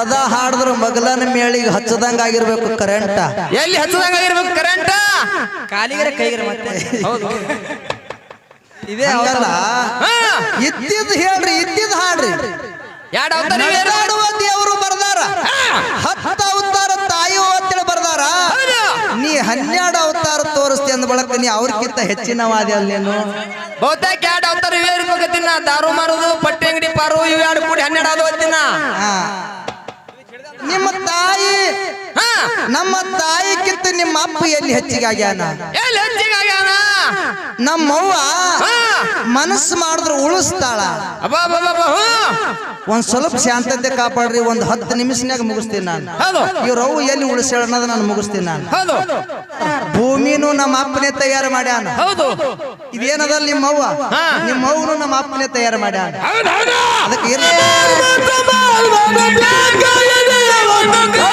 ಪದ ಹಾಡಿದ್ರ ಮಗಲನ ಮೇಳಿಗೆ ಹಚ್ಚದಂಗ ಆಗಿರ್ಬೇಕು ಕರೆಂಟ ಎಲ್ಲಿ ಹಚ್ಚದಂಗ ಆಗಿರ್ಬೇಕು ಕರೆಂಟ್ ಕಾಲಿಗರ ಕೈಗರ ಮತ್ತೆ. ಹೌದು ಇದೇ ಅವರಲ್ಲ ಹಾ. ಇದ್ದಿದ್ ಹೇಳ್ರಿ ಇದ್ದಿದ್ ಹಾಡ್ರಿ? ನಡೆದಾಡುವ ದೇವರು ಬರ್ದಾರ. ಹತ್ತ ಅವತಾರ ತಾಯಿ ಅಂತೇಳಿ ಬರ್ದಾರ. ನೀ ಹನ್ನೆರಡು ಅವತಾರ ತೋರಿಸ್ತಿ ಅಂದ ಬಳಕ ನೀ ಅವ್ರಕ್ಕಿಂತ ಹೆಚ್ಚಿನವಾದಿ ನೀನು. ಬಹುತೇಕ ಎರಡು ಅವತಾರ ಇವೇ ಇರ್ಬೇಕತ್ತಿನ ದಾರು ಮಾರುದು ಪಟ್ಟಿ ಅಂಗಡಿ ಪಾರು ಇವೆರಡು ಎರಡು ಕೂಡಿ ಹನ್ನೆರಡು ಆದವು ನಿಮ್ಮ ತಾಯಿ ನಮ್ಮ ನಮ್ಮ ತಾಯಿಕ್ಕಿಂತ ನಿಮ್ಮ ಅಪ್ಪ ಎಲ್ಲಿ ಹೆಚ್ಚಿಗೆ ಆಗ್ಯಾನ ಎಲ್ಲಿ ನಮ್ಮವ್ವ ಮನಸ್ಸು ಮಾಡಿದ್ರೆ ಉಳಿಸ್ತಾಳ. ಒಂದ್ ಸ್ವಲ್ಪ ಶಾಂತತೆ ಕಾಪಾಡ್ರಿ ಒಂದ್ ಹತ್ತು ನಿಮಿಷನ್ಯಾಗ ಮುಗಿಸ್ತೀನಿ ನಾನು ಹೌದು ಇವ್ರವು ಎಲ್ಲಿ ಉಳಿಸ್ಯಾಳ ಅನ್ನೋದು ನಾನು ಮುಗಿಸ್ತೀನಿ ನಾನು ಭೂಮಿನೂ ನಮ್ಮ ಅಪ್ಪನೇ ತಯಾರು ಮಾಡ್ಯಾನ ಇದೇನದ ನಿಮ್ಮವ್ವ. ನಿಮ್ಮವ್ವನು ನಮ್ಮ ಅಪ್ಪನೇ ತಯಾರು ಮಾಡ್ಯಾನ ಅದಕ್ಕೆ ಇರ್ಲಿ ನಾಗರ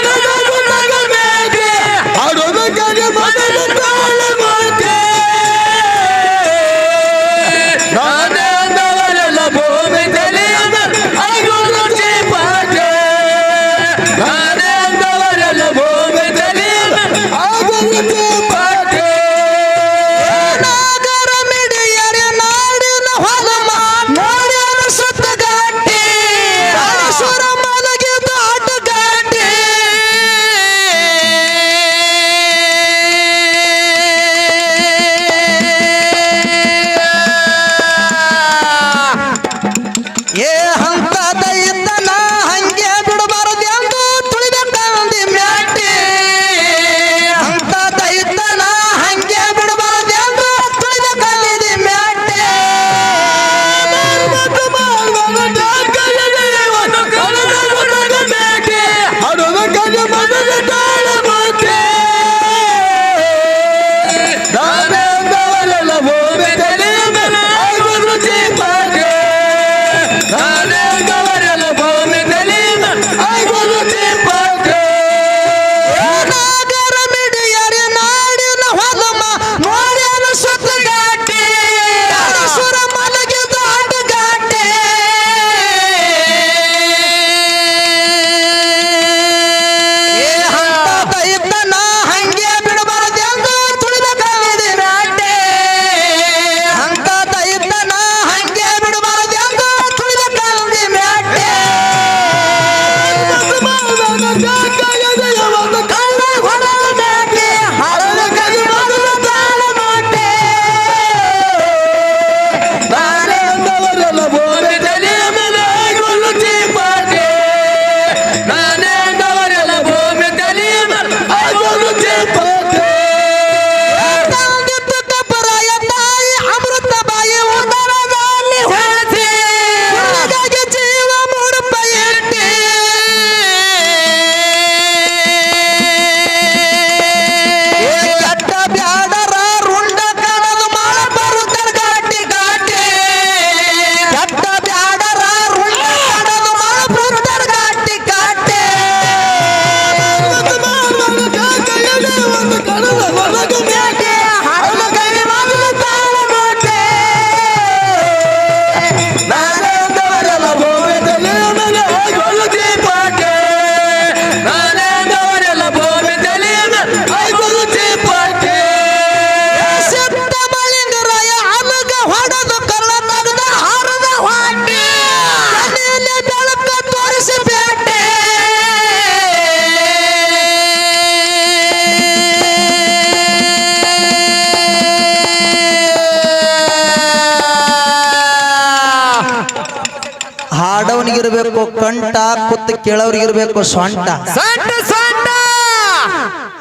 ಕಂಠ ಕುತ್ತು ಕೇಳೋರಿಗಿರ್ಬೇಕು ಸೊಂಟ. ಹಾಡೋರಿಗೆ ಸಣ್ಣ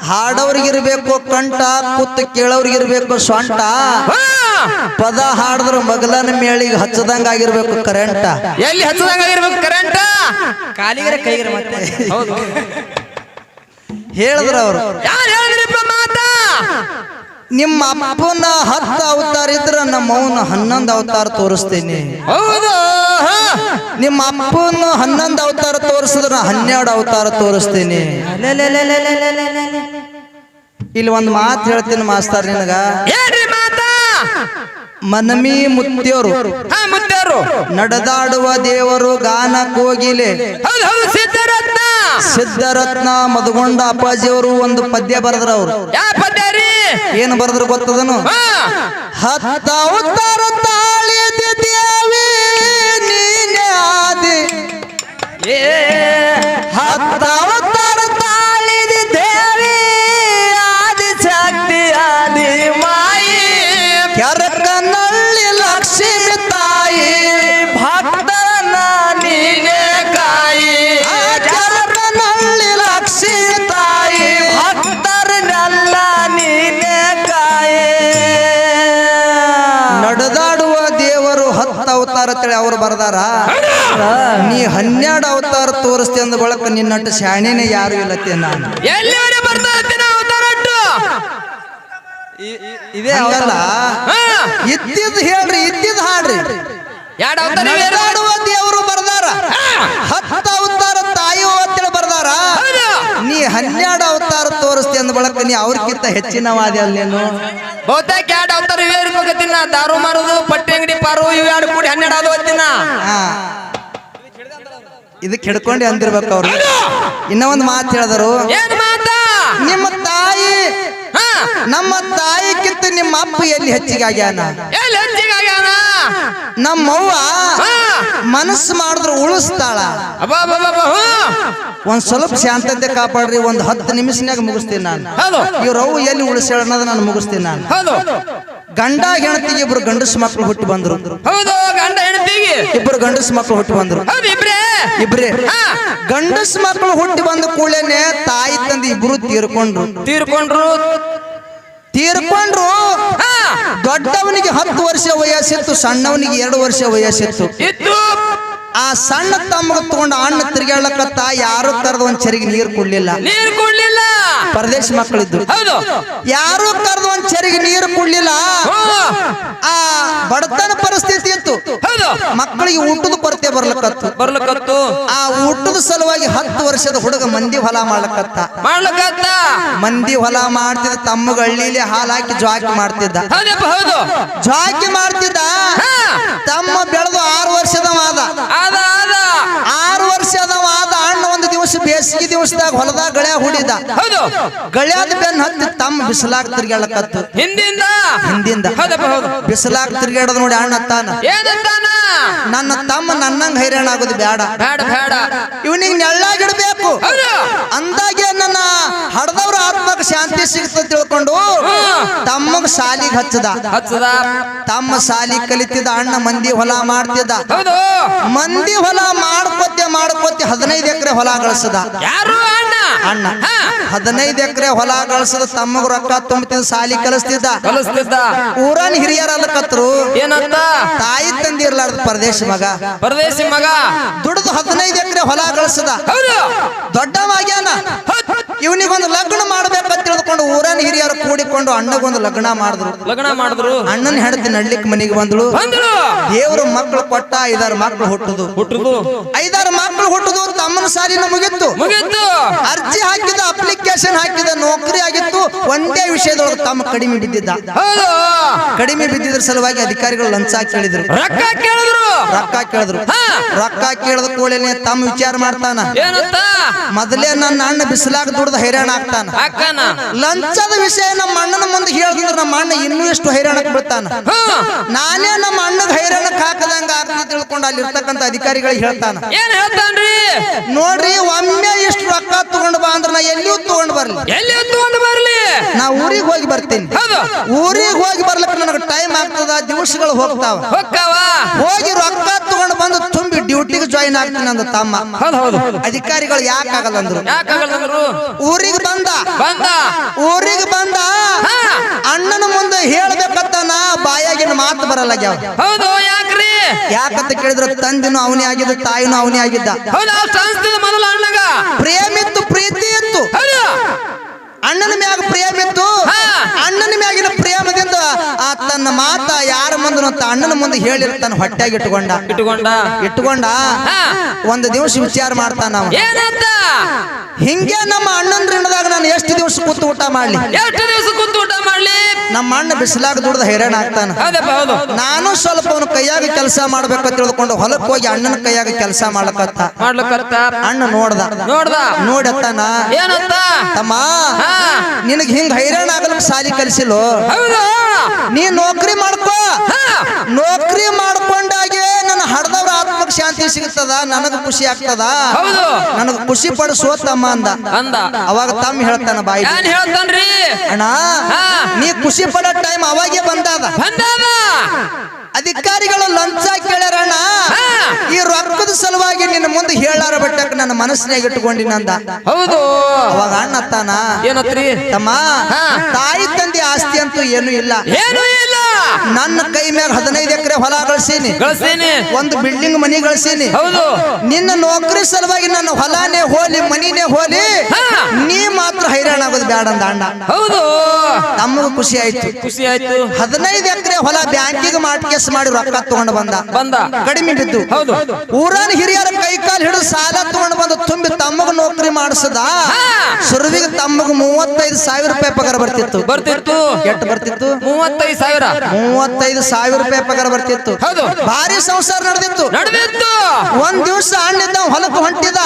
ಹಾಡೋರಿಗಿರ್ಬೇಕು ಕಂಠ ಕೇಳೋರಿಗೆ ಕೇಳೋರಿಗಿರ್ಬೇಕು ಸೊಂಟ. ಹಾ. ಪದ ಹಾಡಿದ್ರ ಮಗಲನ ಮೇಳಿಗೆ ಹಚ್ಚದಂಗ ಆಗಿರ್ಬೇಕು ಕರೆಂಟ. ಎಲ್ಲಿ ಹಚ್ಚದಂಗ ಆಗಿರ್ಬೇಕು ಕರೆಂಟ್? ಕಾಲಿಗರ ಕೈಗರ ಮತ್ತೆ. ಹೌದು ಹೇಳಿದ್ರ ಅವರು. ಯಾರು ಹೇಳಿದ್ರಿಪ್ಪ ಮಾತಾ? ನಿಮ್ಮ ಅಪ್ಪನ ಹತ್ತು ಅವತಾರ ಇದ್ರ ನಮ್ಮ ಅವನ ಹನ್ನೊಂದು ಅವತಾರ ತೋರಿಸ್ತೀನಿ. ಹೌದು. ನಿಮ್ಮ ಅಪ್ಪನ ಹನ್ನೊಂದು ಅವತಾರ ತೋರಿಸಿದ್ರ ಹನ್ನೆರಡು ಅವತಾರ ತೋರಿಸ್ತೀನಿ. ಇಲ್ಲಿ ಒಂದು ಮಾತು ಹೇಳ್ತೀನಿ ಮಾಸ್ತರ್ ನಿನಗ. ಮನಮಿ ಮುತ್ಯರು. ಮುದ್ದಾರು ನಡೆದಾಡುವ ದೇವರು ಗಾನ ಕೋಗಿಲೆ ಸಿದ್ಧರತ್ನ. ಸಿದ್ಧರತ್ನ ಮಧುಗೊಂಡ ಅಪ್ಪಾಜಿಯವರು ಒಂದು ಪದ್ಯ ಬರೆದ್ರ ಅವರು. ಏನು ಬರೆದ್ರು ಗೊತ್ತದನು? ಹತ್ತ ಉತ್ತರ ಏ ಹತ್ತ ಉತ್ತರ ತಾಳಿದ ದೇವಿ, ಆದಿ ಶಕ್ತಿ, ಆದಿ ಮಾಯಿ, ಕೆರಕನಳ್ಳಿ ಲಕ್ಷ್ಮಿ ತಾಯಿ, ಭಕ್ತರನ್ನ ನೀನೇ ಕಾಯಿ. ಆ ಕೆರಕನಳ್ಳಿ ಲಕ್ಷ್ಮಿ ತಾಯಿ, ಭಕ್ತರನ್ನೆಲ್ಲ ನೀನೇ ಕಾಯಿ. ನಡೆದಾಡುವ ದೇವರು ಹತ್ತು ಅವತಾರ ತಿಳಿ, ಅವ್ರು ಬರ್ದಾರ? ನೀ ಹನ್ನೆರಡು ಅವತಾರ ತೋರಿಸ್ತಿ ಅಂದ ಬಳಕ ನಿನ್ನಟ್ಟು ಶಾಣೆನೆ ಯಾರು ಇಲ್ಲತ್ತೆ ನಾನು. ಇದೇ ಹೇಳ್ರಿ ಇದ್ದಿದ್ ಹಾಡ್ರಿ? ನಡೆದಾಡುವ ದೇವರು ಬರ್ದಾರ. ಹತ್ತು ಅವತಾರ ತಾಯಿ ಅಂತೇಳಿ ಬರ್ದಾರ. ನೀ ಹನ್ನೆರಡು ಅವತಾರ ತೋರಿಸ್ತಿ ಅಂದ ಬಳಕ ನೀ ಅವ್ರಕ್ಕಿಂತ ಹೆಚ್ಚಿನವಾದಿ ನೀನು. ಬಹುತೇಕ ಎರಡು ಅವತಾರ ಇವೇ ಇರ್ಬೇಕತ್ತೀನಿ ದಾರು ಮಾರುದು ಪಟ್ಟಿ ಅಂಗಡಿ ಪಾರು ಇವು ಎರಡು ಕೂಡಿ ಹನ್ನೆರಡು ಹಾ. ಇದಕ್ಕೆ ಹಿಡ್ಕೊಂಡು ಅಂದಿರ್ಬೇಕು ಅವ್ರು. ಇನ್ನ ಒಂದು ಮಾತು ಹೇಳಿದರು. ನಿಮ್ಮ ತಾಯಿ ನಮ್ಮ ನಮ್ಮ ಕಿತ್ತ ನಿಮ್ಮ ಅಪ್ಪ ಎಲ್ಲಿ ಹೆಚ್ಚಿಗೆ ಆಗ್ಯಾನ? ನಮ್ಮವ್ವ ಮನಸ್ಸು ಮಾಡಿದ್ರು ಉಳಿಸ್ತಾಳ. ಒಂದ್ ಸ್ವಲ್ಪ ಶಾಂತತೆ ಕಾಪಾಡ್ರಿ ಒಂದ್ ಹತ್ತು ನಿಮಿಷನ್ಯಾಗ ಮುಗಿಸ್ತೀನಿ ನಾನು. ಇವ್ರವ್ ಇವ್ರ ಅವು ಎಲ್ಲಿ ಉಳಿಸ್ಯಾಳ ಅನ್ನೋದು ನಾನು ಮುಗಿಸ್ತೀನಿ ನಾನು. ಗಂಡ ಹೆಂಡತಿಗೆ ಇಬ್ರು ಗಂಡಸು ಮಕ್ಕಳು ಹುಟ್ಟಿ ಬಂದ್ರು. ಹೌದು ಗಂಡ ಹೆಂಡತಿಗೆ. ಇಬ್ರು ಗಂಡಸು ಮಕ್ಕಳು ಹುಟ್ಟಿ ಬಂದ್ರು. ಹೌದು ಇಬ್ರೇ? ಇಬ್ರೇ. ಗಂಡಸ ಮಕ್ಕಳು ಹುಟ್ಟಿ ಬಂದ ಕೂಡಲೇನೆ ತಾಯಿ ತಂದೆ ಇಬ್ರು ತೀರ್ಕೊಂಡ್ರು. ತೀರ್ಕೊಂಡ್ರು. ತೀರ್ಕೊಂಡ್ರು. ದೊಡ್ಡವನಿಗೆ ಹತ್ತು ವರ್ಷ ವಯಸ್ಸಿತ್ತು ಸಣ್ಣವನಿಗೆ ಎರಡು ವರ್ಷ ವಯಸ್ಸಿತ್ತು. ಇತ್ತು. ಆ ಸಣ್ಣ ತಮ್ಮಗ ತಗೊಂಡ ಅಣ್ಣ ತಿರ್ಗಾಡ್ಲಕತ್ತ ಯಾರು ತರದ ಒಂದ್ ಚರಿಗೆ ನೀರು ಕೊಡ್ಲಿಲ್ಲ. ನೀರ್ ಕೊಡ್ಲಿಲ್ಲ. ಪರದೇಶ ಮಕ್ಕಳಿದ್ದು ಹೌದು. ಯಾರು ಕರೆದ ಒಂದ್ ಚರಿಗೆ ನೀರು ಕೊಡ್ಲಿಲ್ಲ. ಆ ಬಡತನ ಪರಿಸ್ಥಿತಿ ಇತ್ತು. ಮಕ್ಕಳಿಗೆ ಊಟದ ಕೊರತೆ ಬರ್ಲಕತ್ತು. ಬರ್ಲಕತ್ತು. ಆ ಊಟದ ಸಲುವಾಗಿ ಹತ್ತು ವರ್ಷದ ಹುಡುಗ ಮಂದಿ ಹೊಲ ಮಾಡ್ಲಕತ್ತ. ಮಾಡ್ಲಕತ್ತ. ಮಂದಿ ಹೊಲ ಮಾಡ್ತಿದ್ದ ತಮ್ಮಗ ಹಳ್ಳಿಲಿ ಹಾಲಾಕಿ ಹಾಕಿ ಜ್ವಾಕಿ ಮಾಡ್ತಿದ್ದ ಜ್ವಾಕಿ ಮಾಡ್ತಿದ್ದ. ತಮ್ಮ ಬೆಳೆದು ಅದ ಅದ ಆರು ಆದ ಅಣ್ಣ ಒಂದು ದಿವಸ ಬೇಸಿಗೆ ದಿವಸದಾಗ ಹೊಲದಾಗ ಗಳ್ಯಾ ಹುಡಿದ. ಹೌದು. ಗಳ್ಯಾದ ಬೆನ್ ಹತ್ತಿ ತಮ್ಮ ಬಿಸಿಲಾಗ ತಿರ್ಗಾಳಕತ್ತು ಹಿಂದಿಂದ? ಹಿಂದಿಂದ. ಬಿಸಿಲಾಗ ತಿರ್ಗಾಡದ ನೋಡಿ ಅಣ್ಣ ತಾನ. ನನ್ನ ತಮ್ಮ ನನ್ನಂಗ ಹೈರಾಣ ಆಗೋದು ಬೇಡ. ಬೇಡ ಬೇಡ. ಇವನಿಗೆ ನೆಳ್ಳಾಗಿಡ್ಬೇಕು ಹೌದು ಅಂದಾಗೆ ನನ್ನ ಹಡ್ದವ್ರ ಆತ್ಮಕ್ಕೆ ಶಾಂತಿ ಸಿಗ್ತದೆ ತಿಳ್ಕೊಂಡು ತಮ್ಮಗ ಸಾಲಿಗೆ ಹಚ್ಚದ. ಹಚ್ಚದ. ತಮ್ಮ ಸಾಲಿ ಕಲಿತಿದ ಅಣ್ಣ ಮಂದಿ ಹೊಲ ಮಾಡ್ತಿದ್ದ. ಮಂದಿ ಹೊಲ ಮಾಡ್ಕೊತ್ತೆ ಮಾಡ್ಕೊತ್ತೆ ಹದಿನೈದು ಎಕರೆ ಹೊಲ ಗಳಿಸದ. ಯಾರು ಅಣ್ಣ ಅಣ್ಣ ಹದಿನೈದು ಎಕರೆ ಹೊಲ ಗಳಿಸದ ತಮ್ಮಗ ರೊಕ್ಕ ತುಂಬತಿದ್ದ ಸಾಲಿ ಕಲಿಸ್ತಿದ್ದ. ಕಲಿಸ್ತಿದ್ದ. ಊರನ್ ಹಿರಿಯರ ಕತ್ರು. ಏನಂತ? ತಾಯಿ ತಂದಿ ಇರ್ಲಾರ್ದ ಪರದೇಶ ಮಗ. ಪರದೇಶಿ ಮಗ. ದುಡ್ದು ಹದಿನೈದು ಎಕರೆ ಹೊಲ ಗಳಿಸದ. ದೊಡ್ಡವಾಗ್ಯಾನ ಇವನಿಗೊಂದು ಲಗ್ನ ಮಾಡ್ಬೇಕಂತ ತಿಳ್ಕೊಂಡು ಊರನ್ ಹಿರಿಯರು ಕೂಡಿಕೊಂಡು ಅಣ್ಣಗೊಂದು ಲಗ್ನ ಮಾಡಿದ್ರು. ಲಗ್ನ ಮಾಡಿದ್ರು. ಅಣ್ಣನ ಹೆಂಡತಿ ನಡ್ಲಿಕ್ ಮನೆಗೆ ಬಂದಳು. ದೇವರು ದೇವ್ರ ಮಕ್ಕಳು ಕೊಟ್ಟ ಐದಾರು ಮಕ್ಕಳು ಹುಟ್ಟುದು. ಹುಟ್ಟುದು. ಐದಾರು ಮಕ್ಕಳು ಹುಟ್ಟುದು ತಮ್ಮನ ಸಾರಿನ ಮುಗಿತ್ತು. ಮುಗಿತ್ತು ಅರ್ಜಿ ಹಾಕಿದ ಅಪ್ಲಿಕೇಶನ್ ಹಾಕಿದ ನೌಕರಿ ಆಗಿತ್ತು ಒಂದೇ ವಿಷಯದೊಳಗೆ ತಮ್ಮ ಕಡಿಮೆ ಬಿದ್ದಿದ್ದ. ಕಡಿಮೆ ಬಿದ್ದಿದ್ರ ಸಲುವಾಗಿ ಅಧಿಕಾರಿಗಳು ಲಂಚ ಕೇಳಿದ್ರು. ರೊಕ್ಕ ಕೇಳಿದ್ರು. ರೊಕ್ಕ ಕೇಳಿದ್ರು. ರೊಕ್ಕ ಕೇಳಿದ ಕೂಡಲೇ ತಮ್ಮ ವಿಚಾರ ಮಾಡ್ತಾನ. ಮೊದಲೇ ನನ್ನ ಅಣ್ಣ ಬಿಸಿಲಾಗ ದುಡ್ದು ಹೈರಾಣ ಆಗ್ತಾನ. ಲಂಚದ ವಿಷಯ ನಮ್ಮ ಅಣ್ಣನ ಮುಂದೆ ಹೇಳಿದ್ರೆ ನಮ್ಮ ಅಣ್ಣ ಇನ್ನೂ ಎಷ್ಟು ಹೈರಾಣಕ್ಕೆ ಬಿಡ್ತಾನ. ನಾನೇ ನಮ್ಮ ಅಣ್ಣಗೆ ಹೈರಾಣಕ್ಕೆ ಹಾಕದಂಗ ಆಗ್ತದೆ ತಿಳ್ಕೊಂಡು ಅಲ್ಲಿರ್ತಕ್ಕಂಥ ಅಧಿಕಾರಿಗಳಿಗೆ ಹೇಳ್ತಾನ. ಏನ್ ಹೇಳ್ತಾನ್ರಿ? ನೋಡ್ರಿ ಒಮ್ಮೆ ಇಷ್ಟು ರೊಕ್ಕ ತಗೊಂಡ್ ಬಾ ಅಂದ್ರೆ ನಾ ಎಲ್ಲಿಯೂ ತಗೊಂಡ್ ಬರ್ಲಿ. ಎಲ್ಲಿ ತಗೊಂಡು ಬರ್ಲಿ. ನಾ ಊರಿಗೆ ಹೋಗಿ ಬರ್ತೀನಿ. ಹೌದು. ಊರಿಗೆ ಹೋಗಿ ಬರ್ಲಿಕ್ಕೆ ನನಗೆ ಟೈಮ್ ಆಗ್ತದ ದಿವಸಗಳು ಹೋಗ್ತಾವ. ಹೋಗ್ತಾವ. ಹೋಗಿ ರೊಕ್ಕ ತಗೊಂಡ್ ಬಂದು ಡ್ಯೂಟಿಗೆ ಜಾಯಿನ್ ಆಗ್ತೀನಿ ಅಂದ ತಮ್ಮ. ಹೌದು ಹೌದು ಅಧಿಕಾರಿಗಳು ಯಾಕೆ ಆಗಲ್ಲ ಅಂದ್ರು? ಊರಿಗೆ ಬಂದ. ಬಂದ. ಊರಿಗೆ ಬಂದ. ಹಾ. ಅಣ್ಣನ ಮುಂದೆ ಹೇಳ್ಬೇಕಂತ ನಾ ಬಾಯಾಗಿನ ಮಾತು ಬರಲ್ಲ ಯಾವ ಹೌದು ಯಾಕ್ರಿ? ಯಾಕಂತ ಕೇಳಿದ್ರೆ ತಂದಿನೂ ಅವನೇ ಆಗಿದ್ದ ತಾಯಿನೂ ಅವನೇ ಆಗಿದ್ದ. ಹೌದು ಅಷ್ಟು ಅನ್ಸ್ತದ ಮೊದಲ ಅಣ್ಣಗ. ಪ್ರೇಮಿತ್ತು ಪ್ರೀತಿ ಇತ್ತು ಹೌದು. ಅಣ್ಣನ ಮ್ಯಾಗ ಪ್ರೇಮ ಇತ್ತು. ಅಣ್ಣನ ಮ್ಯಾಗಿನ ಪ್ರೇಮದಿಂದ ಆ ತನ್ನ ಮಾತ ಯಾರ ಮುಂದೆ ಅಂತ ಅಣ್ಣನ ಮುಂದೆ ಹೇಳಿರ್ತಾನ ಹೊಟ್ಟೆಗೆ ಇಟ್ಕೊಂಡ. ಇಟ್ಟುಕೊಂಡ ಇಟ್ಕೊಂಡ. ಹಾ. ಒಂದು ದಿವಸ ವಿಚಾರ ಮಾಡ್ತಾನ ನಾವು ಹಿಂಗೆ ನಮ್ಮ ಅಣ್ಣನ ಋಣದಾಗ ನಾನು ಎಷ್ಟು ದಿವಸ ಕೂತು ಊಟ ಮಾಡ್ಲಿ? ಎಷ್ಟು ದಿವಸ ಕೂತು ಊಟ ಮಾಡ್ಲಿ? ನಮ್ಮ ಅಣ್ಣ ಬಿಸಿಲಾಗ ದುಡ್ದ ಹೈರಾಣ ಆಗ್ತಾನ. ನಾನು ಸ್ವಲ್ಪ ಅವನ ಕೈಯಾಗ ಕೆಲಸ ಮಾಡ್ಬೇಕು ತಿಳ್ಕೊಂಡು ಹೊಲಕ್ಕೆ ಹೋಗಿ ಅಣ್ಣನ ಕೈಯಾಗ ಕೆಲಸ ಮಾಡ್ಲಕತ್ತ. ಅಣ್ಣ ನೋಡ್ದ. ನೋಡ್ದ. ನೋಡತ್ತಾನ ಏನಂತ? ತಮ್ಮ. ನಿನಗ್ ಹಿಂಗ ಹೈರಾಣ ಆಗಲ್ ಸಾಲಿ ಕಲಿಸಿಲು? ನೀ ನೌಕರಿ ಮಾಡ್ಕೋ. ನೌಕರಿ ಮಾಡ್ಕೊಂಡಾಗೆ ನನ್ನ ಹಡದವ್ರ ಆತ್ಮಕ್ ಶಾಂತಿ ಸಿಗ್ತದ ನನಗ ಖುಷಿ ಆಗ್ತದ. ನನಗ ಖುಷಿ ಪಡಿಸೋ ತಮ್ಮ ಅಂದ. ಅಂದ. ಅವಾಗ ತಮ್ಮ ಹೇಳ್ತಾನ ಬಾಯಿ ಹೇಳ್ತಾನ್ರಿ? ಅಣ್ಣ. ನೀ ಖುಷಿ ಪಡೋ ಟೈಮ್ ಅವಾಗೆ ಬಂದಾದ. ಬಂದಾದ. ಅಧಿಕಾರಿಗಳು ಲಂಚ ಕೇಳ್ಯಾರಣ್ಣ. ಈ ರೊಕ್ಕದ ಸಲುವಾಗಿ ನಿನ್ನ ಮುಂದೆ ಹೇಳಾರ ಬಟ್ಟಕ್ ನನ್ನ ಮನಸ್ಸಿನಾಗ ಇಟ್ಕೊಂಡಿನಂದ ಹೌದು. ಅವಾಗ ಅಣ್ಣ ತಾನ ಏನತ್ರಿ? ತಮ್ಮ ತಾಯಿ ತಂದೆ ಆಸ್ತಿ ಅಂತೂ ಏನು ಇಲ್ಲ. ಏನು ಇಲ್ಲ. ನನ್ನ ಕೈ ಮ್ಯಾಗ ಹದಿನೈದು ಎಕರೆ ಹೊಲ ಗಳಿಸೀನಿ. ಗಳಿಸ್ತೀನಿ ಒಂದು ಬಿಲ್ಡಿಂಗ್ ಮನಿ ಗಳಿಸೀನಿ. ಹೌದು. ನಿನ್ನ ನೌಕರಿ ಸಲುವಾಗಿ ನನ್ನ ಹೊಲಾನೇ ಹೋಲಿ ಮನಿನೇ ಹೋಲಿ. ನೀ ಮಾತ್ರ ಹೈರಾಣ ಆಗೋದು ಬೇಡ ಅಂದ ಅಣ್ಣ. ಹೌದು. ತಮ್ಮಗೂ ಖುಷಿ ಆಯ್ತು. ಖುಷಿ ಆಯ್ತು. ಹದಿನೈದು ಎಕರೆ ಹೊಲ ಬ್ಯಾಂಕಿಗೆ ಮಾಡ್ಕೇಸ್ ಮಾಡಿ ರೊಕ್ಕ ತಗೊಂಡು ಬಂದ. ಬಂದ. ಕಡಿಮೆ ಬಿದ್ದು. ಹೌದು. ಊರನ್ ಹಿರಿಯರ ಕೈ ಕಾಲು ಹಿಡಿದು ಸಾಲ ತಗೊಂಡು ಬಂದು ತುಂಬಿ ತಮ್ಮಗ ನೌಕರಿ ಮಾಡಿಸದ. ಸುರುವಿಗೆ ತಮ್ಮಗ ಮೂವತ್ತೈದು ಸಾವಿರ ರೂಪಾಯಿ ಪಗಾರ ಬರ್ತಿತ್ತು. ಬರ್ತಿತ್ತು. ಎಷ್ಟು ಬರ್ತಿತ್ತು? ಮೂವತ್ತೈದು ಸಾವಿರ. ಮೂವತ್ತೈದು ಸಾವಿರ ರೂಪಾಯಿ ಪಗಾರ ಬರ್ತಿತ್ತು. ಹೌದು. ಭಾರಿ ಸಂಸಾರ ನಡೆದಿತ್ತು. ನಡೆದಿತ್ತು. ಒಂದ್ ದಿವಸ ಅಣ್ಣಿದ್ದ ಹೊಲಕ್ಕೆ ಹೊಂಟಿದ.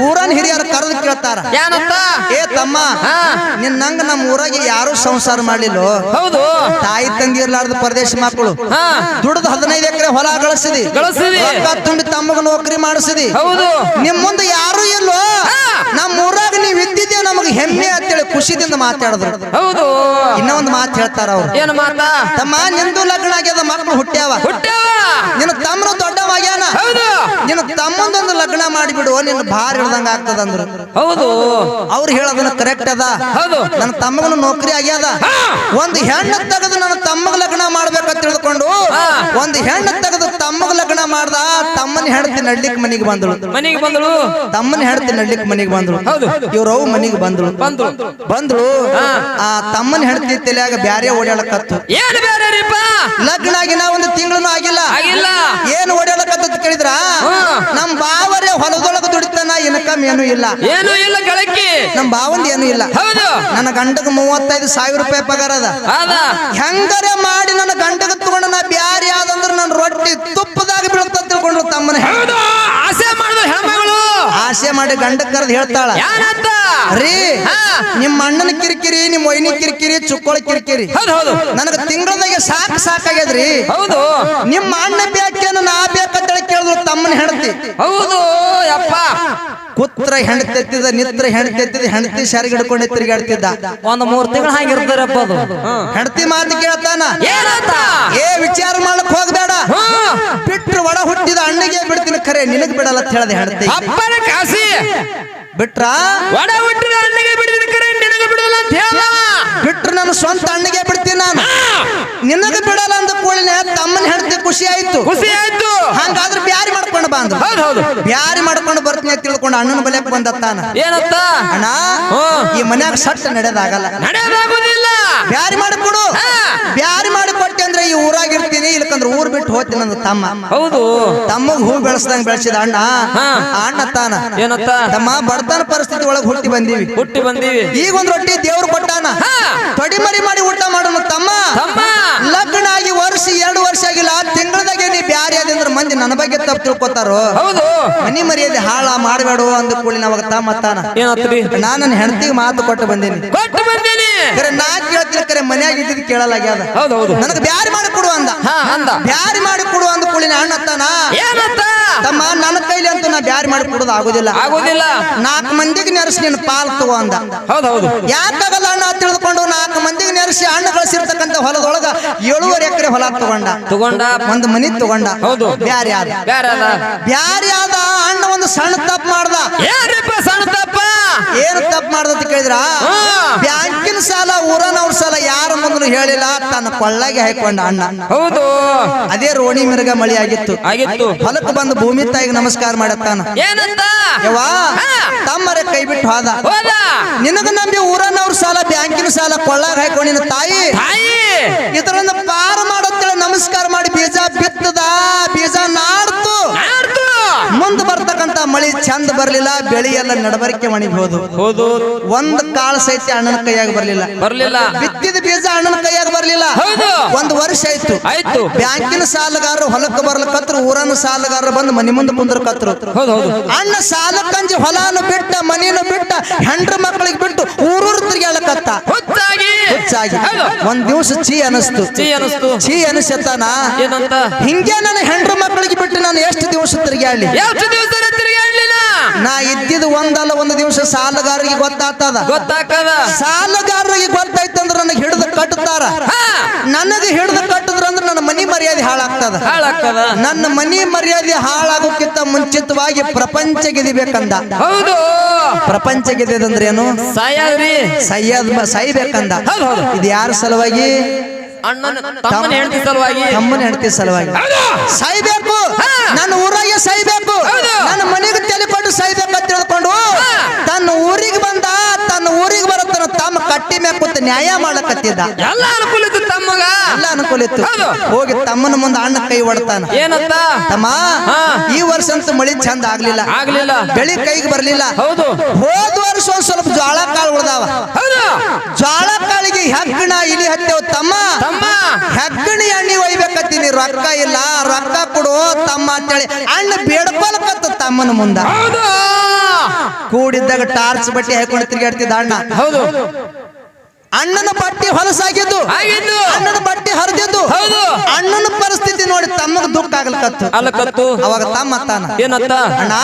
ಊರನ್ ಹಿರಿಯರ ಕರೆದು ಕೇಳ್ತಾರ. ಏನಪ್ಪ ಏ ತಮ್ಮ. ನಿನ್ನಂಗ ನಮ್ಮ ಊರಾಗ ಯಾರು ಸಂಸಾರ ಮಾಡ್ಲಿಲ್ಲೋ? ಹೌದು. ತಾಯಿ ತಂಗಿ ಇರ್ಲಾರ್ದ ಪರದೇಶ ಮಕ್ಕಳು. ದುಡ್ದು ಹದಿನೈದು ಎಕರೆ ಹೊಲ ಗಳಿಸಿದಿ. ರೊಕ್ಕ ತುಂಬಿ ತಮ್ಮಗ ನೌಕರಿ ಮಾಡಿಸಿದಿ. ಹೌದು. ನಿಮ್ ಮುಂದೆ ಯಾರು ಇಲ್ಲೋ. ನಮ್ಮ ಊರಾಗ ನೀವ್ ಇದ್ದಿದ್ದೆ ನಮಗೆ ಹೆಮ್ಮೆ ಅಂತೇಳಿ ಖುಷಿದಿಂದ ಮಾತಾಡಿದ್ರು. ಹೌದು. ಇನ್ನೊಂದು ಒಂದು ಮಾತು ಹೇಳ್ತಾರ ಅವ್ರು. ಏನು ಮಾತಾ? ತಮ್ಮ ನಿಂದು ಲಗ್ನ ಆಗ್ಯದ ಮಕ್ಕಳು ಹುಟ್ಟ್ಯಾವ. ಹುಟ್ಟ್ಯಾವ. ನಿನ್ನ ತಮ್ಮನ ದೊಡ್ಡವಾಗ್ಯಾನ ಹೌದು. ನಿನ್ನ ತಮ್ಮಂದೊಂದು ಲಗ್ನ ಮಾಡಿಬಿಡು ನಿನ್ನ ಭಾರ ಹಿಡ್ದಂಗ ಆಗ್ತದ ಅಂದ್ರು ಹೌದು ಅವ್ರು ಹೇಳೋದನ್ನ ಕರೆಕ್ಟ್ ಅದ ಹೌದು. ನನ್ನ ತಮ್ಮಗನ ನೌಕರಿ ಆಗ್ಯದ. ಒಂದು ಹೆಣ್ಣು ತೆಗೆದು ನನ್ನ ತಮ್ಮಗ ಲಗ್ನ ಮಾಡ್ಬೇಕಂತ ತಿಳ್ಕೊಂಡು. ಒಂದು ಹೆಣ್ಣು ತೆಗೆದು ತಮ್ಮಗ ಲಗ್ನ ಮಾಡ್ದ ತಮ್ಮನ ಹೆಂಡತಿ ನಡ್ಲಿಕ್ ಮನಿಗೆ ಬಂದಳು. ಮನೆಗೆ ಬಂದಳು? ತಮ್ಮನ ಹೆಂಡತಿ ನಡ್ಲಿಕ್ ಮನಿಗೆ ಬಂದ್ರು ಹೌದು. ಇವ್ರವ್ ಮನಿಗೆ ಬಂದಳು. ಬಂದ್ರು ಬಂದ್ರು. ಆ ತಮ್ಮನ ಹೆಂಡತಿ ತಲೆಯಾಗ ಬ್ಯಾರೆ ಓಡಾಡಕತ್ತು ಏನು ರೀಪ? ಲಗ್ನ ಆಗಿನ ಒಂದು ತಿಂಗಳು ಆಗಿಲ್ಲ. ಆಗಿಲ್ಲ. ಏನ್ ಓಡಾಡಕತ್ತ ಕೇಳಿದ್ರ. ನಮ್ ಬಾವರೇ ಹೊಲದೊಳಗ ದುಡಿತಾನ ಇನ್ಕಮ್ ಏನು ಇಲ್ಲ. ಏನು ಇಲ್ಲ ಗಳಕ್ಕಿ. ನಮ್ ಬಾವಂದ ಏನು ಇಲ್ಲ. ಹೌದು. ನನ್ನ ಗಂಡಗ ಮೂವತ್ತೈದು ಸಾವಿರ ರೂಪಾಯಿ ಪಗಾರ ಅದ. ಅದ ಹೆಂಗರೆ ಮಾಡಿ ನನ್ನ ಗಂಡಗ ತಗೊಂಡ ನಾ ಬ್ಯಾರೆ ಆದಂದ್ರ ನನ್ನ ರೊಟ್ಟಿ ತುಪ್ಪದಾಗ ಬೀಳ್ತ ತಿಳ್ಕೊಂಡ್ರು ತಮ್ಮನ. ಹೌದು ಆಸೆ ಮಾಡಿದ ಹೆಣ್ಮಗಳು. ಆಸೆ ಮಾಡಿ ಗಂಡ ಕರೆದು ಹೇಳ್ತಾಳ. ಏನಂತ ರೀ. ನಿಮ್ಮ ಅಣ್ಣನ ಕಿರಿಕಿರಿ ನಿಮ್ಮ ಒಯ್ನಿ ಕಿರಿಕಿರಿ ಚುಕ್ಕೋಳ ಕಿರಿಕಿರಿ. ಹೌದು ಹೌದು. ನನಗ ತಿಂಗಳದಾಗ ಸಾಕ್ ಸಾಕಾಗ್ಯದ್ರಿ. ಹೌದು. ನಿಮ್ಮ ಅಣ್ಣ ಬೇಕೇನು ನಾ ಬೇಕಂತೇಳಿ ಕೇಳಿದ್ರು ತಮ್ಮನ ಹೆಂಡತಿ. ಹೌದು ಯಪ್ಪ. ಕುತ್ರ ಹೆಣ್ತಿದ್ದ ನಿತ್ರ ಎತ್ತಿದ ಹೆಂಡತಿ ಸೆರಗಿ ಹಿಡ್ಕೊಂಡೆ ತಿರುಗಾಡ್ತಿದ್ದ. ಒಂದ್ ಮೂರ್ ತಿಂಗಳು ಹಂಗಿರ್ತಾರಪ್ಪ ಅದು. ಹೆಂಡತಿ ಮಾತು ಕೇಳ್ತಾನ? ಏ ವಿಚಾರ ಮಾಡಕ್ ಹೋಗ್ಬೇಡ. ಬಿಟ್ರು ಒಳ ಹುಟ್ಟಿದ ಅಣ್ಣಿಗೆ ಬಿಡ್ತೀನಿ ಖರೆ ನಿನಗ್ ಬಿಡಲ್ಲ ಅಂತ ಹೇಳ್ದೆ ಹೆಂಡತಿ. ಕಾಸಿ. ಬಿಟ್ರ? ಒಡ ಹುಟ್ಟಿದ ಅಣ್ಣಿಗೆ ಬಿಡ್ತೀನಿ ಕರೆ ನಿನಗೆ ಬಿಡಲ್ಲ ಅಂತ ಹೇಳ ಬಿಟ್ರು ನನ್ನ ಸ್ವಂತ ಅಣ್ಣಿಗೆ ಬಿಡ್ತೀನಿ ನಾನು. ನಿನಗ ಬಿಡಲ್ಲ ಅಂದ ಕೂಡಲೇ ತಮ್ಮನ ಹೆಂಡತಿ ಖುಷಿ ಆಯ್ತು. ಖುಷಿ ಆಯ್ತು. ಹಂಗಾದ್ರೆ ಬಂದು ಹೌದು ಹೌದು. ಬ್ಯಾರಿ ಮಾಡ್ಕೊಂಡು ಬರ್ತೀನಿ ಅಂತ ತಿಳ್ಕೊಂಡು ಅಣ್ಣನ ಬಲ್ಯಕ್ ಬಂದತ್ತಾನ? ಏನತ್ತ ಅಣ್ಣ. ಈ ಮನ್ಯಾಗ ಸಟ್ ನಡೆದಾಗಲ್ಲ. ನಡೆಯೋದಾಗುದಿಲ್ಲ ಬ್ಯಾರಿ ಮಾಡಿಕೊಡು. ಬ್ಯಾರಿ ಮಾಡಿ ಕೊಟ್ಟೆ ಅಂದ್ರೆ ಈ ಊರಾಗ ಇರ್ತೀನಿ ಇಲ್ಲಕಂದ್ರೆ ಊರ್ ಬಿಟ್ಟು ಹೋಗ್ತೀನಿ ನನ್ನ ತಮ್ಮ. ಹೌದು. ತಮ್ಮಗ್ ಹೂ ಬೆಳೆಸ್ದಂಗ್ ಬೆಳೆಸಿದ ಅಣ್ಣ. ಅಣ್ಣ ತಾನ. ಏನತ್ತ? ತಮ್ಮ ಬಡತನ ಪರಿಸ್ಥಿತಿ ಒಳಗ್ ಹುಟ್ಟಿ ಬಂದೀವಿ. ಹುಟ್ಟಿ ಬಂದೀವಿ. ಈಗ ಒಂದ್ ರೊಟ್ಟಿ ದೇವ್ರು ಕೊಟ್ಟಾನ. ಹಾ. ತೊಡಿ ಮರಿ ಮಾಡಿ ಊಟ ಮಾಡೋಣ ತಮ್ಮ. ಲಗ್ನ ಆಗಿ ವರ್ಷ ಎರಡು ವರ್ಷ ಆಗಿಲ್ಲ ತಿಂಗಳದಾಗೆ ನೀ ಬ್ಯಾರಿ ಅದಂದ್ರ ಮಂದಿ ನನ್ನ ಬಗ್ಗೆ ತಪ್ಪು ತಿಳ್ಕೊತಾರೋ? ಹೌದು. ಮನಿ ಮರ್ಯಾದೆ ಹಾಳ ಮಾಡಬೇಡ ಅಂದ ಕೂಡಿ ನಾವಾಗ ತಮ್ಮ ತಾನ. ಏನತ್ರಿ? ನಾ ನನ್ನ ಹೆಂಡತಿಗೆ ಮಾತು ಕೊಟ್ಟು ಬಂದೀನಿ. ಕೊಟ್ಟು ಬಂದೇನಿ. ಕರೆ ನಾ ಕೇಳ್ತೀನಿ ಕರೆ ಮನ್ಯಾಗ ಇದ್ದಿದ್ದು ಕೇಳಲಾಗ್ಯಾದ. ಹೌದು ಹೌದು. ನನಗೆ ಬ್ಯಾರಿ ಮಾಡಿ ಕೊಡು ಅಂದ. ಹಾ ಅಂದ. ಬ್ಯಾರಿ ಮಾಡಿ ಕೊಡು ಅಂದ ಕುಳಿನ ಅಣ್ಣ ತಾನ ಏನಂತ? ತಮ್ಮ ನನ್ನ ಕೈಲಿ ಅಂತ ನಾ ಬ್ಯಾರಿ ಮಾಡಿ ಕೊಡೋದು ಆಗುದಿಲ್ಲ. ಆಗುದಿಲ್ಲ. ನಾಲ್ಕು ಮಂದಿಗೆ ನೆರೆಸಿ ನಿನ್ನ ಪಾಲ್ ತಗೋ ಅಂದ. ಹೌದು ಹೌದು. ಯಾಕಾಗಲ್ಲ ಅಣ್ಣ ತಿಳಿದುಕೊಂಡು ನಾಲ್ಕು ಮಂದಿಗೆ ನೆರೆಸಿ ಹಣ್ಣು ಗಳಿಸಿರ್ತಕ್ಕಂಥ ಹೊಲದೊಳಗ ಏಳುವರೆ ಎಕರೆ ಹೊಲ ತಗೊಂಡ. ತಗೊಂಡ. ಒಂದು ಮನಿ ತಗೊಂಡ. ಹೌದು. ಬ್ಯಾರಿ ಆದ. ಬ್ಯಾರಿ ಆದ. ಅಣ್ಣ ಒಂದು ಸಣ್ಣ ತಪ್ಪು ಮಾಡ್ದ. ಸಣ್ಣ ತಪ್ಪ? ಏನು ತಪ್ಪು ಮಾಡ್ದ ಅಂತ ಕೇಳಿದ್ರ. ಬ್ಯಾಂಕಿನ ಸಾಲ ಊರನವ್ರ ಸಾಲ ಯಾರ ಮುಂದ್ರು ಹೇಳಿಲ್ಲ. ತನ್ನ ಕೊಳ್ಳಾಗಿ ಹಾಕೊಂಡ ಅಣ್ಣ. ಹೌದು. ಅದೇ ರೋಣಿ ಮಿರ್ಗ ಮಳಿ ಆಗಿತ್ತು. ಆಗಿತ್ತು. ಹೊಲಕ್ಕೆ ಬಂದು ಭೂಮಿ ತಾಯಿಗೆ ನಮಸ್ಕಾರ ಮಾಡತ್ತಾನ? ಏನಂತ? ಯವ್ವಾ. ತಮ್ಮರೆ ಕೈ ಬಿಟ್ಟು ಹೋದ. ನಿನಗ ನಂಬಿ ಊರನ್ನವ್ರ ಸಾಲ ಬ್ಯಾಂಕಿನ ಸಾಲ ಕೊಳ್ಳಾಗ ಹಾಕೊಂಡಿನ ನಿನ್ನ ತಾಯಿ ಮಳಿ ಚಂದ ಬರ್ಲಿಲ್ಲ ಬೆಳಿ ಎಲ್ಲ ನಡಬರಿಕೆ ಮಣಿಬಹುದು ಹೌದು. ಒಂದ್ ಕಾಳ ಸಹಿತ ಅಣ್ಣನ ಕೈಯಾಗ ಬರ್ಲಿಲ್ಲ. ಬರ್ಲಿಲ್ಲ. ಬಿತ್ತಿದ ಬೀಜ ಅಣ್ಣನ ಕೈಯಾಗ ಬರ್ಲಿಲ್ಲ. ಹೌದು. ಒಂದ್ ವರ್ಷ ಆಯ್ತು. ಆಯ್ತು. ಬ್ಯಾಂಕಿನ ಸಾಲಗಾರರು ಹೊಲಕ್ಕೆ ಬರ್ಲಕತ್ರು ಊರನ ಸಾಲಗಾರರು ಬಂದು ಮನಿ ಮುಂದೆ ಕುಂದ್ರಕತ್ರು ಅಣ್ಣ ಸಾಲಕ್ಕಂಜಿ ಹೊಲಾನು ಬಿಟ್ಟ ಮನೇನು ಬಿಟ್ಟ ಹೆಂಡ್ರ ಮಕ್ಕಳಿಗೆ ಬಿಟ್ಟು ಊರೂರು ತಿರ್ಗಾಳಕತ್ತ ಹುಚ್ಚಾಗಿ. ಹುಚ್ಚಾಗಿ. ಒಂದ್ ದಿವಸ ಚೀ ಅನಸ್ತು. ಚೀ ಅನಿಸ್ತು. ಚೀ ಅನಿಸತಾನ ಏನಂತ? ಹಿಂಗೆ ನನ್ನ ಹೆಂಡ್ರ ಮಕ್ಕಳಿಗೆ ಬಿಟ್ಟು ನಾನು ಎಷ್ಟು ದಿವಸ ತಿರುಗಾಡ್ಲಿ ಎಷ್ಟು ದಿವಸ ತಿರುಗಾಡ್ಲಿಲ್ಲ ನಾ? ಇದ್ದಿದ್ದು ಒಂದಲ್ಲ ಒಂದು ದಿವಸ ಸಾಲಗಾರರಿಗೆ ಗೊತ್ತಾಗ್ತದ. ಗೊತ್ತಾಗ್ತದ. ಸಾಲಗಾರರಿಗೆ ಗೊತ್ತಾಯ್ತಂದ್ರ ನನಗೆ ಹಿಡಿದು ಕಟ್ಟುತ್ತಾರ. ನನಗೆ ಹಿಡಿದು ಕಟ್ಟಿದ್ರ ಅಂದ್ರೆ ನನ್ನ ಮನಿ ಮರ್ಯಾದೆ ಹಾಳಾಗ್ತದ. ಹಾಳಾಗ್ತದ. ನನ್ನ ಮನಿ ಮರ್ಯಾದೆ ಹಾಳಾಗೋಕ್ಕಿಂತ ಮುಂಚಿತವಾಗಿ ಪ್ರಪಂಚ ಗೆದಿಬೇಕಂದ. ಹೌದು. ಪ್ರಪಂಚ ಗೆದ್ದಂದ್ರೆ ಏನು ಸಾಯಾದ್ರಿ ಸೈಯದ್ ಸಾಯ್ಬೇಕಂದ. ಇದು ಯಾರ ಸಲುವಾಗಿ? ಅಣ್ಣನ ತಮ್ಮನ ಹೆಂಡತಿ ಸಲುವಾಗಿ. ತಮ್ಮನ ಹೆಂಡತಿ ಸಲುವಾಗಿ. ಸಾಯ್ಬೇಕು. ನನ್ನ ಊರಾಗೆ ಸಾಯ್ಬೇಕು ಹೌದು. ನನ್ನ ಮನೆಗೆ ತಲೆ ಕೊಟ್ಟು ಸಾಯ್ಬೇಕು ಅಂತ ತಿಳ್ಕೊಂಡು ಹಾ. ತನ್ನ ಊರಿಗೆ ಬಂದ ತನ್ನ ಊರಿಗೆ ಬರತನ ತಮ್ಮ ನ್ಯಾಯ ಮಾಡಕತ್ತಿದ್ದ. ಎಲ್ಲ ಅನುಕೂಲ ಇತ್ತು ತಮ್ಮಗ. ಎಲ್ಲ ಅನುಕೂಲ ಇತ್ತು. ಹೋಗಿ ತಮ್ಮನ ಮುಂದೆ ಅಣ್ಣ ಕೈ ಹೊಡ್ತಾನ. ಏನಂತ? ತಮ್ಮ ಈ ವರ್ಷ ಅಂತೂ ಮಳಿ ಚಂದ ಆಗ್ಲಿಲ್ಲ. ಆಗ್ಲಿಲ್ಲ. ಬೆಳಿ ಕೈಗೆ ಬರ್ಲಿಲ್ಲ. ಹೌದು. ಹೋದ ವರ್ಷ ಒಂದ್ ಸ್ವಲ್ಪ ಜ್ವಾಳ ಕಾಳು ಉಳ್ದಾವ. ಜ್ವಾಳ ಕಾಳಿಗೆ ಹೆಗ್ಗಣ ಇಲಿ ಹತ್ತೇವ್. ತಮ್ಮ ಹೆಗ್ಗಣಿ ಎಣ್ಣಿ ಒಯ್ಬೇಕತ್ತೀನಿ. ರೊಕ್ಕ ಇಲ್ಲ. ರೊಕ್ಕ ಕೊಡು ತಮ್ಮ ಅಂತೇಳಿ. ಅಣ್ಣ ಬೇಡ್ಕೊಲ್ಕತ್ತ ತಮ್ಮನ ಮುಂದ. ಕೂಡಿದ್ದಾಗ ಟಾರ್ಚ್ ಬಟ್ಟೆ ಹಾಕೊಂಡು ತಿರುಗಾಡ್ತಿದ್ದ ಅಣ್ಣ. ಹೌದು. ಅಣ್ಣನ ಬಟ್ಟೆ ಹೊಲಸಾಗಿದ್ದು ಅಣ್ಣನ ಬಟ್ಟೆ ಹರಿದಿದ್ದು. ಹೌದು. ಅಣ್ಣನ ಪರಿಸ್ಥಿತಿ ನೋಡಿ ತಮ್ಮಗ ದುಃಖ ಆಗ್ಲಕತ್ತು. ಅಲ್ಲ ಕತ್ತು. ಅವಾಗ ತಮ್ಮ ತಾನ ಏನಂತ ಅಣ್ಣ.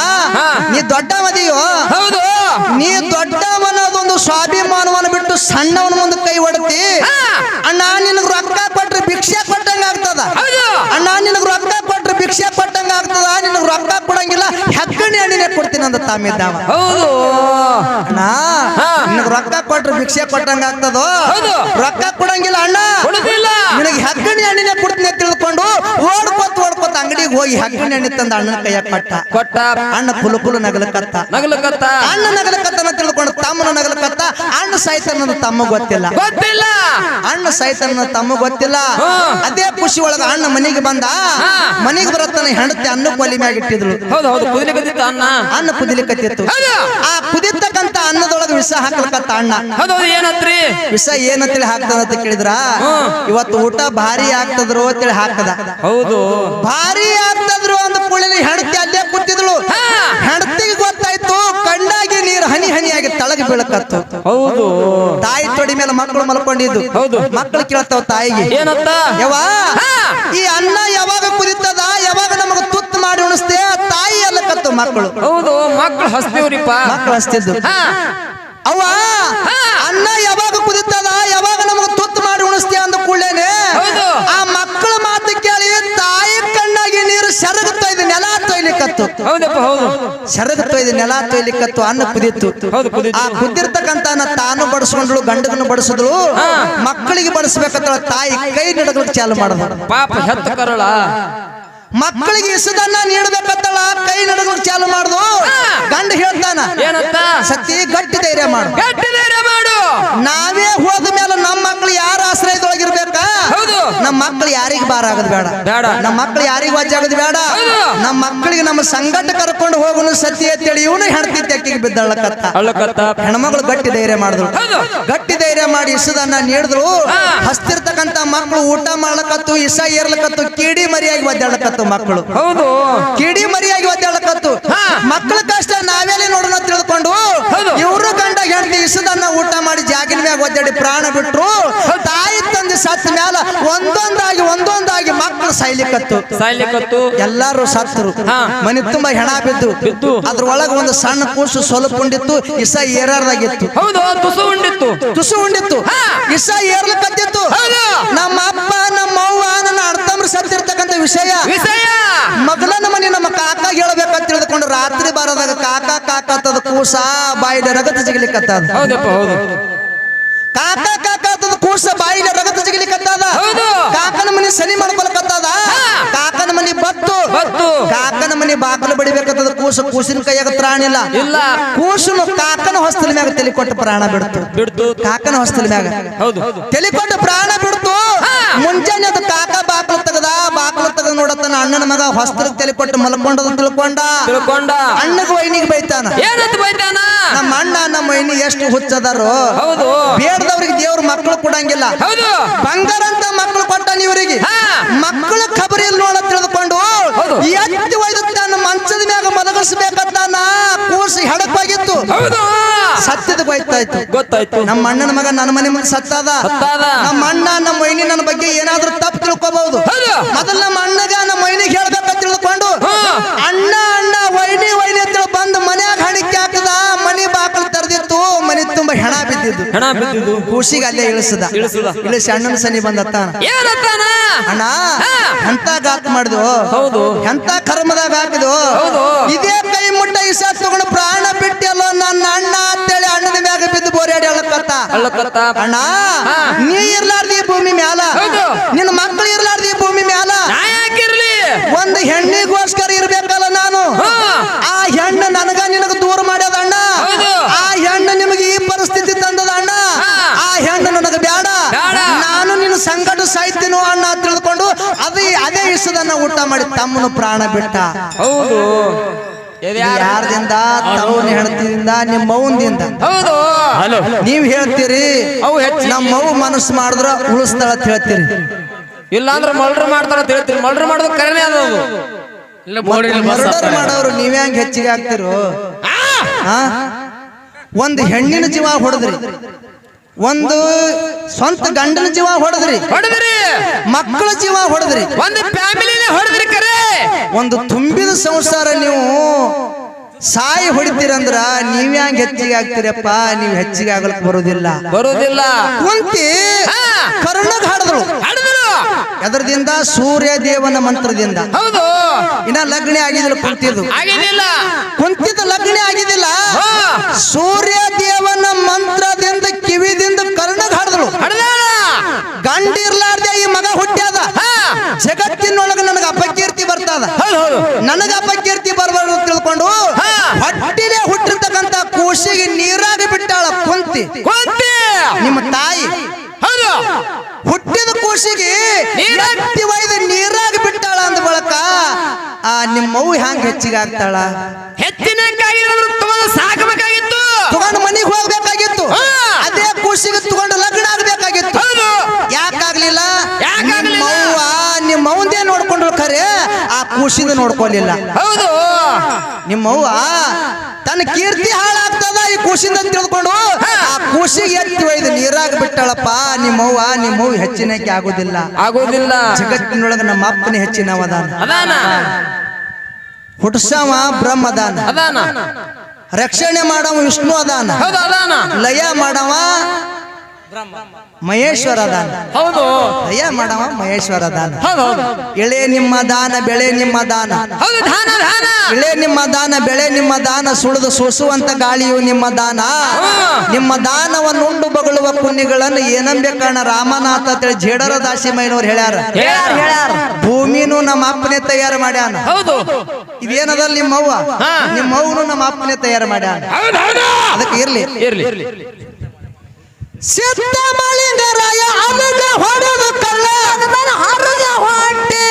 ನೀ ದೊಡ್ಡ ಮದಿಯೋ ಹೌದು. ನೀ ದೊಡ್ಡ ದೊಡ್ಡವನದೊಂದು ಸ್ವಾಭಿಮಾನವನ್ನು ಬಿಟ್ಟು ಸಣ್ಣವನ ಮುಂದೆ ಕೈ ಹೊಡತಿ. ಅಣ್ಣ ನಿನಗೆ ರೊಕ್ಕ ಕೊಟ್ರೆ ಭಿಕ್ಷೆ ಕೊಟ್ಟಂಗ ಆಗ್ತದ? ಅಣ್ಣ ನಿನಗೆ ರೊಕ್ಕ ಕೊಟ್ರೆ ಭಿಕ್ಷೆ ಕೊಟ್ಟಂಗ ಆಗ್ತದ? ನಿನಗೆ ರೊಕ್ಕ ಕೊಡಂಗಿಲ್ಲ? ಹೆಗ್ಗಣಿ ಹಣ್ಣಿನೇ ಕೊಡ್ತೀನಿ ಅಂತ ತಾಮಿದ್ದಾವ ಹೌದು. ಅಣ್ಣ ನಿನಗೆ ರೊಕ್ಕ ಕೊಟ್ರೆ ಭಿಕ್ಷೆ ಕೊಟ್ಟಂಗ ಆಗ್ತದೋ. ರೊಕ್ಕ ಕೊಡಂಗಿಲ್ಲ ಅಣ್ಣ. ನಿನಗೆ ಹೆಗ್ಗಣಿ ಹಣ್ಣಿನೇ ಕೊಡ್ತೀನಿ ತಿಳ್ಕೊಂಡು ಹೋಗಿ ಹಕ್ಕಿನ ಎಣ್ಣೆ ತಂದ ಅಣ್ಣನ ಕೈಯಾಗ ಕೊಟ್ಟ ಕೊಟ್ಟ ಅಣ್ಣ ಕುಲು ಕುಲು ನಗಲಕತ್ತ ನಗಲಕತ್ತ ಅಣ್ಣ ನಗಲಕತ್ತನ ತಿಳ್ಕೊಂಡು ತಮ್ಮನ ನಗಲಕತ್ತ ಅಣ್ಣ ಸಾಯ್ತಾನ ತಮ್ಮ ಗೊತ್ತಿಲ್ಲ. ಗೊತ್ತಿಲ್ಲ. ಅಣ್ಣ ಸಾಯ್ತಾನ ತಮ್ಮ ಗೊತ್ತಿಲ್ಲ. ಅದೇ ಖುಷಿ ಒಳಗ ಅಣ್ಣ ಮನೆಗೆ ಬಂದ. ಮನೆಗೆ ಬರತ್ತನ ಹೆಂಡತಿ ಅನ್ನ ಕೊಲಿ ಮ್ಯಾಗ ಇಟ್ಟಿದ್ರು ಹೌದು ಹೌದು ಕುದಿಲಿಕತ್ತಿತ್ತ ಅಣ್ಣ. ಅನ್ನ ಕುದಿಲಿಕತ್ತಿತ್ತು ಹೌದು. ಆ ಕುದಿತಕ್ಕಂತ ಅನ್ನದೊಳಗ ವಿಷ ಹಾಕ್ಲಕತ್ತ ಅಣ್ಣ ಏನತ್ರಿ? ವಿಷ ಏನಂತೇಳಿ ಹಾಕ್ತದ ಅಂತ ಕೇಳಿದ್ರ? ಇವತ್ತು ಊಟ ಭಾರಿ ಆಗ್ತದ್ರು ಅಂತೇಳಿ ಹಾಕದ. ಹೌದು. ಭಾರಿ ಆಗ್ತದ್ರು ಅಂತ ಕುಳಿಲಿ ಹೆಣತಿ ಅಲ್ಲೇ ಕೂತಿದ್ಳು. ಹೆಣತಿಗೆ ಗೊತ್ತಾಯ್ತು ಕಣ್ಣಾಗಿ ನೀರು ಹನಿ ಹನಿಯಾಗಿ ತಳಗ ಬೀಳಕತ್ತು. ಹೌದು. ತಾಯಿ ತೊಡಿ ಮೇಲೆ ಮಕ್ಕಳು ಮಲ್ಕೊಂಡಿದ್ದು. ಹೌದು. ಮಕ್ಕಳು ಕೇಳ್ತಾವ ತಾಯಿಗೆ. ಏನತ್ತ ಯವ್ವ ಹಾ. ಈ ಅನ್ನ ಯಾವಾಗ ಕುದಿತದ ಮಕ್ಕಳು. ಹೌದು ಮಕ್ಕಳು ಹಸ್ತಿವ್ರಿಪ್ಪ. ಮಕ್ಕಳು ಹಸ್ತಿದ್ದು. ಅವ. ಅನ್ನ ಯಾವಾಗ ಕುದಿತದ? ಯಾವಾಗ ನಮಗ ತುತ್ತು ಮಾಡಿ ಉಣಿಸ್ತೀಯ ಅಂದ ಕೂಡಲೇನೆ. ಆ ಮಕ್ಕಳ ಮಾತು ಕೇಳಿ ತಾಯಿ ಕಣ್ಣಾಗಿ ನೀರು ಸೆರಗುತ್ತಾ ತೊಯ್ದು ನೆಲ ತೊಯ್ಲಿಕ್ಕತ್ತು ಹೌದಪ್ಪ ಹೌದು. ಸೆರಗುತ್ತಾ ತೊಯ್ದು ನೆಲ ತೊಯ್ಲಿಕ್ಕತ್ತು ಅನ್ನ ಕುದಿತ್ತು. ಆ ಕುದಿರ್ತಕ್ಕಂತ ಅನ್ನ ತಾನು ಬಡಿಸ್ಕೊಂಡ್ಳು ಗಂಡಗನ್ನು ಬಡಿಸಿದ್ರು ಹಾ. ಮಕ್ಕಳಿಗೆ ಬಡಿಸ್ಬೇಕಂತ ತಾಯಿ ಕೈ ನಡಗ್ಲಿಕ್ಕೆ ಚಾಲು ಮಾಡಿದ್ರು ಪಾಪ ಹೆತ್ತ ಕರಳ. ಮಕ್ಕಳಿಗೆ ಇಸದನ್ನ ನೀಡಬೇಕತ್ತಲ್ಲ ಕೈ ನಡೆದು ಚಾಲು ಮಾಡುದು. ಗಂಡ ಹೇಳ್ತಾನ ಏನಂತ? ಸತಿ ಗಟ್ಟಿ ಧೈರ್ಯ ಮಾಡು. ಗಟ್ಟಿ ಧೈರ್ಯ ಮಾಡು. ನಾವೇ ಹೋದ ಮೇಲೆ ನಮ್ಮ ಮಕ್ಕಳು ಯಾರ ಆಶ್ರಯದೊಳಗಿರ್ಬೇಕಾ? ಹೌದು. ನಮ್ಮ ಮಕ್ಕಳು ಯಾರಿಗ ಬಾರ ಆಗದ್ ಬೇಡ. ಬೇಡ. ನಮ್ಮ ಮಕ್ಕಳು ಯಾರಿಗ ವಜ್ಜಾಗದ್ ಬೇಡ. ನಮ್ಮ ಮಕ್ಕಳಿಗೆ ನಮ್ಮ ಸಂಗಟ ಕರ್ಕೊಂಡು ಹೋಗುನು ಸತಿ ಅಂತೇಳಿ ಇವನು ಹೆಣ್ತಿ ತೆಕ್ಕಿಗೆ ಬಿದ್ದಳ್ಳಕತ್ತ ಅಳಕತ್ತ ಹೆಣ್ಮಗಳು ಗಟ್ಟಿ ಧೈರ್ಯ ಮಾಡಿದ್ರು. ಗಟ್ಟಿ ಧೈರ್ಯ ಮಾಡಿ ಇಸದನ್ನ ನೀಡಿದ್ರು. ಹಸ್ತಿರ್ತಕ್ಕಂತ ಮಕ್ಕಳು ಊಟ ಮಾಡ್ಲಕತ್ತು ಇಸ ಏರ್ಲಕತ್ತು ಕಿಡಿ ಮರಿಯಾಗಿ ಒದ್ದಾಡಕತ್ತು ಮಕ್ಕಳು. ಹೌದು. ಕಿಡಿ ಮರಿಯಾಗಿ ಒದ್ದಾಡಕತ್ತು. ಮಕ್ಕಳ ಕಷ್ಟ ನಾವೇಲೆ ನೋಡೋಣ ತಿಳ್ಕೊಂಡು. ಇವರು ಗಂಡ ಹೆಂಡತಿ ಇಸದನ್ನ ಊಟ ಮಾಡಿ ಜಾಗಿನ ಮ್ಯಾಗ ಒದ್ದಾಡಿ ಪ್ರಾಣ ಬಿಟ್ರು. ತಾಯಿ ತಂದೆ ಸತ್ತ ಮ್ಯಾಲ ಒಂದೊಂದಾಗಿ ಒಂದೊಂದಾಗಿ ಸಾಯ್ಲಿಕ್ಕತ್ತು ಸಾಯ್ಲಿಕತ್ತು ಎಲ್ಲಾರು ಸತ್ರು ಹಾ. ಮನೆ ತುಂಬಾ ಹೆಣ ಬಿದ್ದು. ಬಿದ್ದು. ಅದ್ರೊಳಗ ಒಂದು ಸಣ್ಣ ಕೂಸು ಸ್ವಲ್ಪ ಉಂಡಿತ್ತು ಇಸ ಏರಾರ್ದಾಗಿತ್ತು ಹೌದು ತುಸು ಉಂಡಿತ್ತು. ತುಸು ಉಂಡಿತ್ತು. ಹಾ. ಇಸ ಏರ್ಲಿಕ್ಕಿತ್ತು ಹೌದು. ನಮ್ಮ ಅಪ್ಪ ನಮ್ಮ ಅವ್ವ ನನ್ನ ಅಣ್ತಮ್ರು ಸತ್ತಿರ್ತಕ್ಕಂಥ ವಿಷಯ. ವಿಷಯ. ಮನೆ ನಮ್ಮ ಕಾಕ ಹೇಳ್ಬೇಕಂತ ತಿಳಿದುಕೊಂಡು ರಾತ್ರಿ ಬಾರದಾಗ ಕಾಕ ಕಾಕ ಅಂತದ ಕೂಸ ಬಾಯಿಲೆ ರಗತ ಜಿಗಲಿಕತ್ತದ. ಹೌದಪ್ಪ ಹೌದು. ಕಾಕ ಕಾಕ ಅಂತದ ಕೂಸ ಬಾಯಿಲೆ ರಗತ ಜಿಗಲಿಕತ್ತದ. ಹೌದು. ಕಾಕನ ಮನೆ ಸನಿ ಮಾಡ್ಕೊಳಕತ್ತದ ಹಾ. ಕಾಕನ ಮನೆ ಬತ್ತು. ಬತ್ತು. ಕಾಕನ ಮನೆ ಬಾಕಲು ಬಡಿಬೇಕಂತದ ಕೂಸು ಕೂಸಿನ ಕೈಯಾಗ ತ್ರಾಣಿಲ್ಲ ಇಲ್ಲ. ಕೂಸನು ಕಾಕನ ಹೊಸ್ತಲ ಮ್ಯಾಗ ತಲೆ ಕೊಟ್ಟು ಪ್ರಾಣ ಬಿಡ್ತು. ಬಿಡ್ತು. ಕಾಕನ ಹೊಸ್ತಲ ಮ್ಯಾಗ. ಹೌದು. ತಲೆ ಕೊಟ್ಟು ಪ್ರಾಣ ಬಿಡ್ತು. ಮುಂಜಾನೆ ಅದು ಕಾಕ ನೋಡತನ ಅಣ್ಣನ ಮಗ ಹೊಸ್ತ್ರ ತಲೆ ಕೊಟ್ಟು ಮಲ್ಕೊಂಡದ ತಿಳ್ಕೊಂಡ? ತಿಳ್ಕೊಂಡ. ಅಣ್ಣಗ ವೈನಿಗೆ ಬೈತಾನ. ಏನಂತ ಬೈತಾನ? ನಮ್ಮ ಅಣ್ಣ ನಮ್ಮ ವೈನಿ ಎಷ್ಟು ಹುಚ್ಚದಾರು. ಹೌದು. ಬೇಡದವ್ರಿಗೆ ದೇವ್ರ ಮಕ್ಕಳು ಕೊಡಂಗಿಲ್ಲ. ಹೌದು. ಬಂಗಾರ ಅಂತ ಮಕ್ಕಳು ಕೊಟ್ಟಾನ ಇವರಿಗೆ. ಮಕ್ಕಳು ಖಬರಿ ನೋಡ ತಿಳಿದುಕೊಂಡು. ಎತ್ತಿ ಒಯ್ದು ತನ್ನ ಮಂಚದ ಮ್ಯಾಗ ಮಲಗಿಸ್ಬೇಕಂತಾನ ಕೂಸಿ ಹೆಡಕ್ವಾಗಿತ್ತು ಹೌದು. ಸತ್ಯದ ಬೈತಾಯ್ತು ಗೊತ್ತಾಯ್ತು ನಮ್ಮ ಅಣ್ಣನ ಮಗ ನನ್ನ ಮನೆ ಮುಂದೆ ಸತ್ತಾದ. ನಮ್ಮ ಅಣ್ಣ ನಮ್ಮ ಮೈನಿ ನನ್ನ ಬಗ್ಗೆ ಏನಾದ್ರೂ ತಪ್ಪು ತಿಳ್ಕೊಬಹುದು ಹೌದು. ಮೊದಲು ನಮ್ಮ ಅಣ್ಣಗ ನಮ್ಮ ಮೈನಿಗೆ ಹೇಳ್ಬೇಕಂತ ತಿಳ್ಕೊಂಡು. ಅಣ್ಣ ಅಣ್ಣ ವೈನಿ ವೈನಿ ಅಂತ ಬಂದು ಮನ್ಯಾಗ ಹಣಿಕೆ ಹಾಕದ ಮನಿ ಬಾಕಲು ತರದಿತ್ತು ಮನಿ ತುಂಬಾ ಹೆಣ ಬಿದ್ದಿದ್ದು ಹೆಣ ಬಿದ್ದಿದ್ದು ಕೂಸಿಗೆ ಅಲ್ಲೇ ಇಳಿಸದ. ಇಳಿಸಿ ಅಣ್ಣನ ಸನಿ ಬಂದತ್ತ ಅಣ್ಣ. ಎಂತ ಗಾತ್ ಮಾಡಿದ್ವು ಹೌದು. ಎಂತ ಕರ್ಮದಾಗ ಹಾಕಿದ್ವು. ಇದೇ ಕೈ ಮುಟ್ಟ ಇಸ ತಗೊಂಡು ಪ್ರಾಣ ಬಿಟ್ಟಿಯಲ್ಲೋ ನನ್ನ ಅಣ್ಣ ಅಳ್ಳಕತ್ತ ಅಣ್ಣ ನೀ ಇರ್ಲಾರ್ದಿ ಭೂಮಿ ಮ್ಯಾಲ. ನಿನ್ನ ಮಕ್ಕಳು ಇರ್ಲಾರ್ದಿ ಭೂಮಿ ಮ್ಯಾಲ. ಯಾಕಿರ್ಲಿ ಒಂದು ಹೆಣ್ಣಿಗೋಸ್ಕರ ಇರ್ಬೇಕಲ್ಲ ನಾನು. ಆ ಹೆಣ್ಣು ನನಗ ನಿನಗ ದೂರ ಮಾಡ್ಯದ ಅಣ್ಣ. ಆ ಹೆಣ್ಣು ನಿಮಗೆ ಈ ಪರಿಸ್ಥಿತಿ ತಂದದ ಅಣ್ಣ. ಆ ಹೆಣ್ಣು ನನಗ ಬ್ಯಾಡ. ನಾನು ನಿನ್ನ ಸಂಕಟ ಸಾಯ್ತೀನೋ ಅಣ್ಣ ತಿಳಿದುಕೊಂಡು ಅದೇ ಅದೇ ಇಷ್ಟದನ್ನ ಊಟ ಮಾಡಿ ತಮ್ಮನು ಪ್ರಾಣ ಬಿಟ್ಟ. ಹೌದು? ಯಾರದಿಂದ? ತವನ ಹೆಂಡತಿಯಿಂದ ನಿಮ್ಮ ಮೌಂದಿಂದ ಹೌದು. ನೀವ್ ಹೇಳ್ತೀರಿ ಅವು ಹೆಚ್ಚು ನಮ್ಮ ಮಗು ಮನಸ್ಸು ಮಾಡಿದ್ರ ಉಳಿಸ್ತಾಳ ಅಂತ ಹೇಳ್ತೀರಿ. ಇಲ್ಲ ಅಂದ್ರೆ ಮರ್ಡರ್ ಮಾಡ್ತಾರ ಅಂತ ಹೇಳ್ತೀರಿ. ಮರ್ಡರ್ ಮಾಡೋದು ಕರೆನೇ ಅದು. ಅದು ಇಲ್ಲ ಮರ್ಡರ್ ಮಾಡೋರು ನೀವ್ ಹೆಂಗ್ ಹೆಚ್ಚಿಗೆ ಆಗ್ತಿರೋ? ಒಂದು ಹೆಣ್ಣಿನ ಜೀವ ಹೊಡೆದ್ರಿ. ಒಂದು ಸ್ವಂತ ಗಂಡನ ಜೀವ ಹೊಡೆದ್ರಿ. ಹೊಡೆದ್ರಿ. ಮಕ್ಕಳ ಜೀವ ಹೊಡೆದ್ರಿ. ಒಂದು ಫ್ಯಾಮಿಲಿನೇ ಹೊಡೆದ್ರಿ ಕರೆ. ಒಂದು ತುಂಬಿದ ಸಂಸಾರ ನೀವು ಸಾಯಿ ಹೊಡಿತೀರಂದ್ರ ನೀವ್ ಹೆಂಗ್ ಹೆಚ್ಚಿಗೆ ಆಗ್ತೀರಪ್ಪ? ನೀವ್ ಹೆಚ್ಚಿಗೆ ಆಗಕ್ ಬರೋದಿಲ್ಲ. ಬರೋದಿಲ್ಲ. ಕುಂತಿ ಕರುಣಗ್ ಹಡಿದ್ರು. ಎದರದಿಂದ ಸೂರ್ಯ ದೇವನ ಮಂತ್ರದಿಂದ. ಹೌದು. ಇನ್ನ ಲಗ್ನ ಆಗಿದಿಲ್ಲ ಕುಂತಿದ್ದು. ಆಗಿದಿಲ್ಲ ಕುಂತಿದ್ದ ಲಗ್ನ ಆಗಿದಿಲ್ಲ. ಸೂರ್ಯ ದೇವನ ಮಂತ್ರದಿಂದ ಕಿವಿದಿಂದ ಕರ್ಣಗ್ ಹಾಡಿದ್ರು ಗಂಡಿರ್ಲಾರ್ದೆ ಈ ಮಗ ಹುಟ್ಟ್ಯಾದ. ಜಗತ್ತಿನೊಳಗ ನನಗ ಅಪಕೀರ್ತಿ ಬರ್ತದ. ನನಗ ಅಪಕೀರ್ತಿ ಬರ್ಬಾರ್ದು ತಿಳ್ಕೊಂಡು ಹೊಟ್ಟಿನೇ ಹುಟ್ಟಿರ್ತಕ್ಕಂತ ಕೂಸಿಗೆ ನೀರಾಗಿ ಬಿಟ್ಟಾಳ. ಕುಂತಿ. ಕುಂತಿ. ನಿಮ್ಮ ತಾಯಿ. ಹೌದು. ಹುಟ್ಟಿದ ಕೂಸಿಗೆ ನೀರಾಗಿ ಎತ್ತಿ ಒಯ್ದು ನೀರಾಗ ಬಿಟ್ಟಾಳ ಅಂದ ಬಳಕ ಆ ನಿಮ್ಮವ್ವ ಹ್ಯಾಂಗ ಹೆಚ್ಚಿಗೆ ಆಗ್ತಾಳ? ಹೆಚ್ಚಿನ ತಗೊಂಡು ಸಾಕಬೇಕಾಗಿತ್ತು. ತಗೊಂಡು ಮನಿಗೆ ಹೋಗ್ಬೇಕಾಗಿತ್ತು. ಅದೇ ಕೂಸಿಗೆ ತಗೊಂಡು ಲಗ್ನ ಆಗ್ಬೇಕಾಗಿತ್ತು. ಯಾಕಾಗ್ಲಿಲ್ಲ? ಯಾಕಾಗ್ಲಿಲ್ಲ? ನಿಮ್ಮವ್ವ ನಿಮ್ಮವಂದೇ ನೋಡ್ಕೊಂಡ್ರು ಖರೆ ಆ ಕೂಸಿಂದ ನೋಡ್ಕೊಲಿಲ್ಲ ಹೌದು. ನಿಮ್ಮವ್ವ ತನ್ನ ಕೀರ್ತಿ ಹಾಳಾಗ್ತದ ಈ ಅಂತ ತಿಳ್ಕೊಂಡು ಆ ಖುಷಿ ಎತ್ತಿ ಒಯ್ದು ನೀರಾಗ ಬಿಟ್ಟಳಪ್ಪ ನಿಮ್ಮವ್ವ ನಿಮ್ಮವ್ ಹೆಚ್ಚಿನಕ್ಕೆ ಆಗೋದಿಲ್ಲ. ಆಗೋದಿಲ್ಲ. ಜಗತ್ತಿನೊಳಗ ನಮ್ಮ ಅಪ್ಪನೇ ಹೆಚ್ಚಿನ ಅದಾನ. ಹುಟ್ಸವ ಬ್ರಹ್ಮ ಅದಾನ. ಅದಾನ ರಕ್ಷಣೆ ಮಾಡವ ವಿಷ್ಣು ಅದಾನ. ಲಯ ಮಾಡವ ಮಹೇಶ್ವರ ದಾನ ಹೌದು. ಅಯ್ಯ ಮಾಡವ ಮಹೇಶ್ವರ ದಾನ ಎಳೆ ನಿಮ್ಮ ದಾನ ಬೆಳೆ ನಿಮ್ಮ ದಾನ. ಎಳೆ ನಿಮ್ಮ ದಾನ ಬೆಳೆ ನಿಮ್ಮ ದಾನ ಸುಳಿದು ಸೋಸುವಂತ ಗಾಳಿಯು ನಿಮ್ಮ ದಾನ. ನಿಮ್ಮ ದಾನವನ್ನು ಉಂಡು ಬಗಳುವ ಪುಣ್ಯಗಳನ್ನು ಏನಂಬೆ ಕಾಣ ರಾಮನಾಥ ಅಂತೇಳಿ ಜೇಡರ ದಾಸಿ ಮೈನವ್ರು ಹೇಳ್ಯಾರ. ಭೂಮಿನೂ ನಮ್ಮ ಅಪ್ಪನೇ ತಯಾರು ಮಾಡ್ಯಾನ. ಹೌದು. ಇದೇನದಲ್ಲ ನಿಮ್ಮವ್ವ. ನಿಮ್ಮವ್ವನು ನಮ್ಮ ಅಪ್ಪನೇ ತಯಾರು ಮಾಡ್ಯಾನ. ಅದಕ್ಕೆ ಇರ್ಲಿ ಇರ್ಲಿ. ಸಿದ್ಧ ಮಳಿಂಗರಾಯ ಅನುಗ ಹೊಡೆದು ಕಳ್ಳ ಹರದ ಹೊಟ್ಟೆ